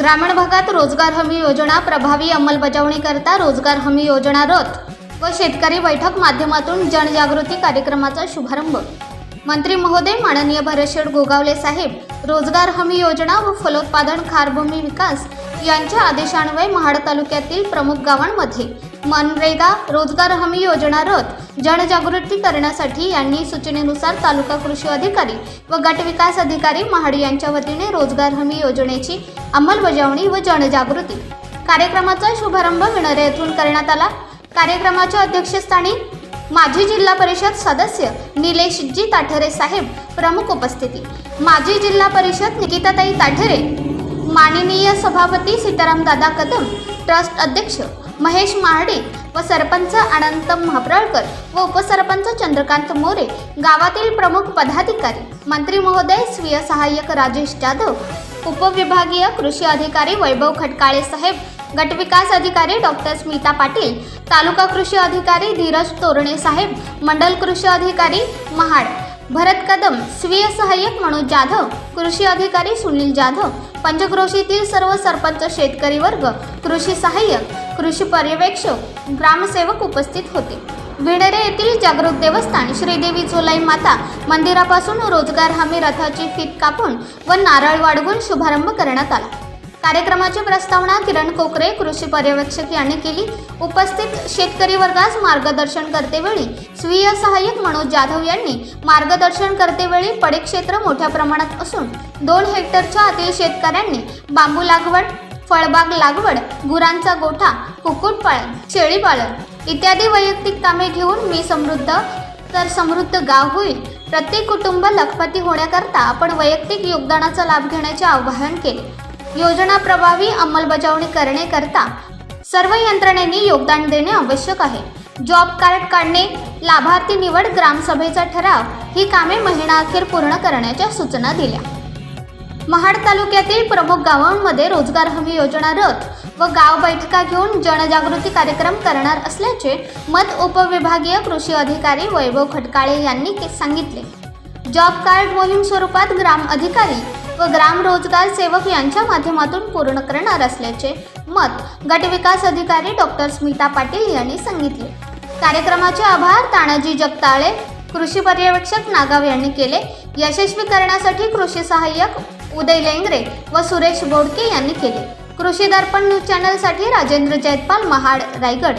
ग्रामीण भागात रोजगार हमी योजना प्रभावी अंमलबजावणीकरता रोजगार हमी योजना रथ व शेतकरी बैठक माध्यमातून जनजागृती कार्यक्रमाचा शुभारंभ. मंत्री महोदय माननीय भरशेड गोगावले साहेब रोजगार हमी योजना व फलोत्पादन खारभूमी विकास यांच्या आदेशान्वये महाड तालुक्यातील प्रमुख गावांमध्ये मनरेगा रोजगार हमी योजना रथ जनजागृती करण्यासाठी यांनी सूचनेनुसार तालुका कृषी अधिकारी व गट विकास अधिकारी महाड यांच्या वतीने रोजगार हमी योजनेची अंमलबजावणी व जनजागृती कार्यक्रमाचा शुभारंभ विणरे येथून करण्यात आला. कार्यक्रमाच्या अध्यक्षस्थानी माजी जिल्हा परिषद सदस्य निलेशजी ताठरे साहेब प्रमुख उपस्थिती. माजी जिल्हा परिषद निकिताताई ताठरे माननीय सभापती सीताराम दादा कदम ट्रस्ट अध्यक्ष महेश महाडे व सरपंच अनंत महाप्रळकर व उपसरपंच चंद्रकांत मोरे गावातील प्रमुख पदाधिकारी मंत्री महोदय स्वीय सहाय्यक राजेश जाधव उपविभागीय कृषी अधिकारी वैभव खटकाळे साहेब गटविकास अधिकारी डॉक्टर स्मिता पाटील तालुका कृषी अधिकारी धीरज तोरणे साहेब मंडल कृषी अधिकारी महाड भरत कदम स्वीय सहाय्यक मनोज जाधव कृषी अधिकारी सुनील जाधव पंचक्रोशीतील सर्व सरपंच शेतकरी वर्ग कृषी सहाय्यक कृषी पर्यवेक्षक ग्रामसेवक उपस्थित होते. विणेरे येथील जागृत देवस्थान श्रीदेवी झोलाई माता मंदिरापासून रोजगार हमी रथाची फीत कापून व नारळ वाढवून शुभारंभ करण्यात आला. कार्यक्रमाची प्रस्तावना किरण कोकरे कृषी पर्यवेक्षक यांनी केली. उपस्थित शेतकरी वर्गास मार्गदर्शन करतेवेळी स्वीय सहाय्यक मनोज जाधव यांनी मार्गदर्शन करतेवेळी पडीक्षेत्र मोठ्या प्रमाणात असून दोन हेक्टरच्या आतील शेतकऱ्यांनी बांबू लागवड फळबाग लागवड गुरांचा गोठा कुक्कुटपालन शेळीपालन इत्यादी वैयक्तिक कामे घेऊन मी समृद्ध तर समृद्ध गाव होईल. प्रत्येक कुटुंब लखपती होण्याकरता आपण वैयक्तिक योगदानाचा लाभ घेण्याचे आवाहन केले. योजना प्रभावी अंमलबजावणी करण्याकरता सर्व यंत्रणेनी योगदान देणे आवश्यक आहे. जॉब कार्ड काढणे लाभार्थी निवड ग्रामसभेचा ठराव ही कामे महिनाअखेर पूर्ण करण्याच्या सूचना दिल्या. महाड तालुक्यातील प्रमुख गावांमध्ये रोजगार हमी योजना रथ व गाव बैठका घेऊन जनजागृती कार्यक्रम करणार असल्याचे मत उपविभागीय कृषी अधिकारी वैभव खटकाळे यांनी सांगितले. जॉब कार्ड मोहीम स्वरूपात ग्राम अधिकारी व ग्राम रोजगार सेवक यांच्या माध्यमातून पूर्ण करणार असल्याचे मत गट विकास अधिकारी डॉक्टर स्मिता पाटील यांनी सांगितले. कार्यक्रमाचे आभार तानाजी जगताळे कृषी पर्यवेक्षक नागाव यांनी केले. यशस्वी करण्यासाठी कृषी सहाय्यक उदय लेंगरे व सुरेश बोडके यांनी केले. कृषी दर्पण न्यूज चॅनलसाठी राजेंद्र जैतपाल महाड रायगड.